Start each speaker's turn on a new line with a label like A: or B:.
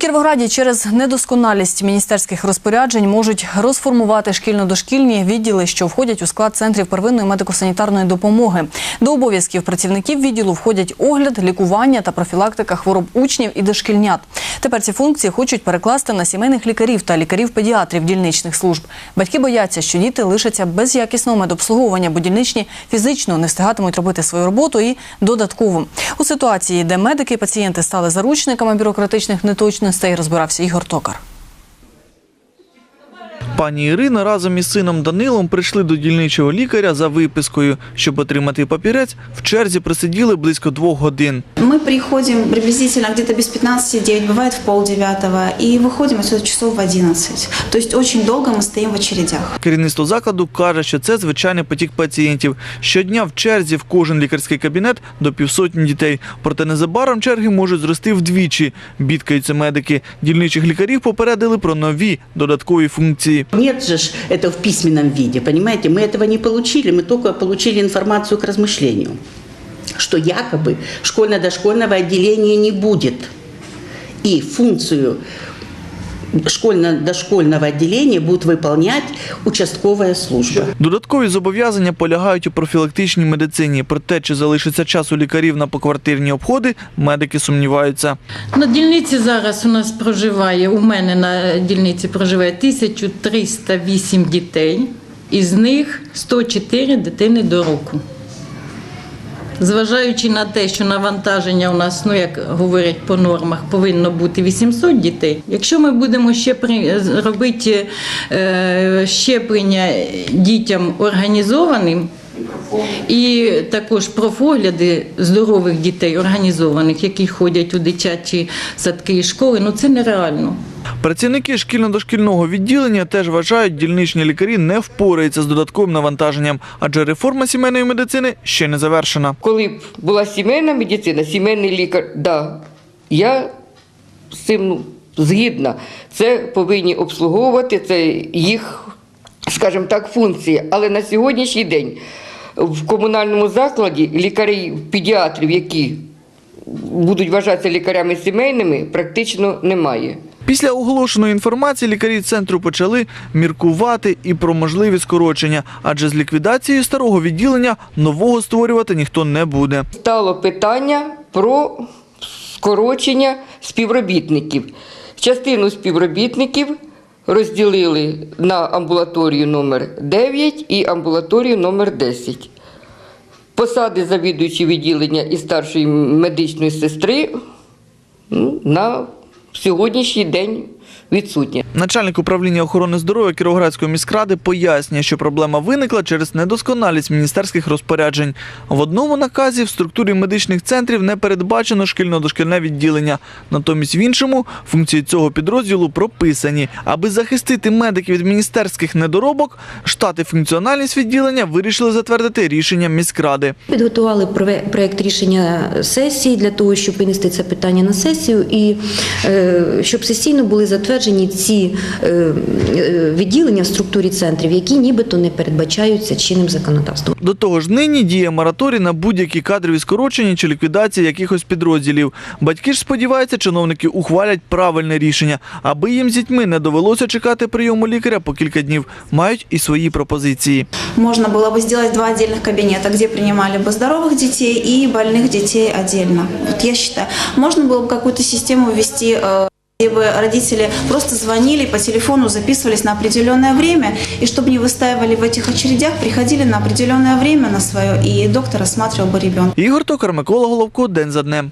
A: Кіровограді через недосконалість міністерських розпоряджень можуть розформувати шкільно-дошкільні відділи, що входять у склад центрів первинної медико-санітарної допомоги. До обов'язків працівників відділу входять огляд, лікування та профілактика хвороб учнів і дошкільнят. Тепер ці функції хочуть перекласти на сімейних лікарів та лікарів-педіатрів дільничних служб. Батьки бояться, що діти лишаться без якісного медобслуговування, бо дільничні фізично не встигатимуть робити свою роботу і додатково. У ситуації, де медики і пацієнти стали заручниками бюрократичних неточностей, розбирався Ігор Токар.
B: Пані Ірина разом із сином Данилом прийшли до дільничого лікаря за випискою. Щоб отримати папірець, в черзі присиділи близько двох годин.
C: Мы приходим приблизительно где-то без 15, 9, бывает в полдевятого, и выходим отсюда часов в 11. То есть очень долго мы стоим в очередях.
B: Керівництво закладу каже, що це звичайний потік пацієнтів. Щодня в черзі в кожен лікарський кабінет до півсотні дітей. Проте незабаром черги можуть зрости вдвічі. Бідкаються медики. Дільничих лікарів попередили про нові додаткові функції.
D: Нет же ж это в письменном виде, понимаете? Мы этого не получили, мы только получили информацию к размышлению, что якобы школьно-дошкольного отделения не будет. И функцию школьно-дошкольного отделения будет выполнять участковая служба.
B: Додаткові зобов'язання полягають у профілактичній медицині. Про те, чи залишиться час у лікарів на поквартирні обходи, медики сумніваються.
E: На дільниці зараз у нас проживає, у мене на дільниці проживає 1308 дітей, із них 104 дитини до року. Зважаючи на те, що навантаження у нас, ну як говорять по нормах, повинно бути 800 дітей. Якщо ми будемо ще при, робити е, щеплення дітям організованим, і також профогляди здорових дітей організованих, які ходять у дитячі садки і школи, ну це нереально.
B: Працівники шкільно-дошкільного відділення теж вважають, дільничні лікарі не впораються з додатковим навантаженням, адже реформа сімейної медицини ще не завершена.
F: Коли б була сімейна медицина, сімейний лікар, да, я з цим ну, згідна. Це повинні обслуговувати, це їх, скажімо так, функція. Але на сьогоднішній день в комунальному закладі лікарів, педіатрів, які будуть вважатися лікарями сімейними, практично немає.
B: Після оголошеної інформації лікарі центру почали міркувати і про можливі скорочення, адже з ліквідацією старого відділення нового створювати ніхто не буде.
F: Стало питання про скорочення співробітників. Частину співробітників розділили на амбулаторію номер 9 і амбулаторію номер 10. Посади завідуючі відділення і старшої медичної сестри ну, на сьогоднішній день відсутні.
B: Начальник управління охорони здоров'я Кіровоградської міськради пояснює, що проблема виникла через недосконалість міністерських розпоряджень. В одному наказі в структурі медичних центрів не передбачено шкільно-дошкільне відділення. Натомість в іншому функції цього підрозділу прописані. Аби захистити медиків від міністерських недоробок, штати функціональність відділення вирішили затвердити рішенням міськради.
G: Підготували проект рішення сесії для того, щоб винести це питання на сесію, і е, щоб сесійно були затверджені ці е, е, відділення в структурі центрів, які нібито не передбачаються чинним законодавством.
B: До того ж, нині діє мораторій на будь-які кадрові скорочення чи ліквідації якихось підрозділів. Батьки ж сподіваються, чиновники ухвалять правильне рішення, аби їм з дітьми не довелося чекати прийому лікаря по кілька днів. Мають і свої пропозиції.
C: Можно было бы сделать два отдельных кабинета, где принимали бы здоровых детей и больных детей отдельно. Вот я считаю, можно было бы какую-то систему ввести, э, где бы родители просто звонили по телефону, записывались на определенное время, и чтобы не выстаивали в этих очередях, приходили на определенное время на свое, и доктор осматривал бы ребенка.
B: Ігор Токар, Микола Головко, день за днем.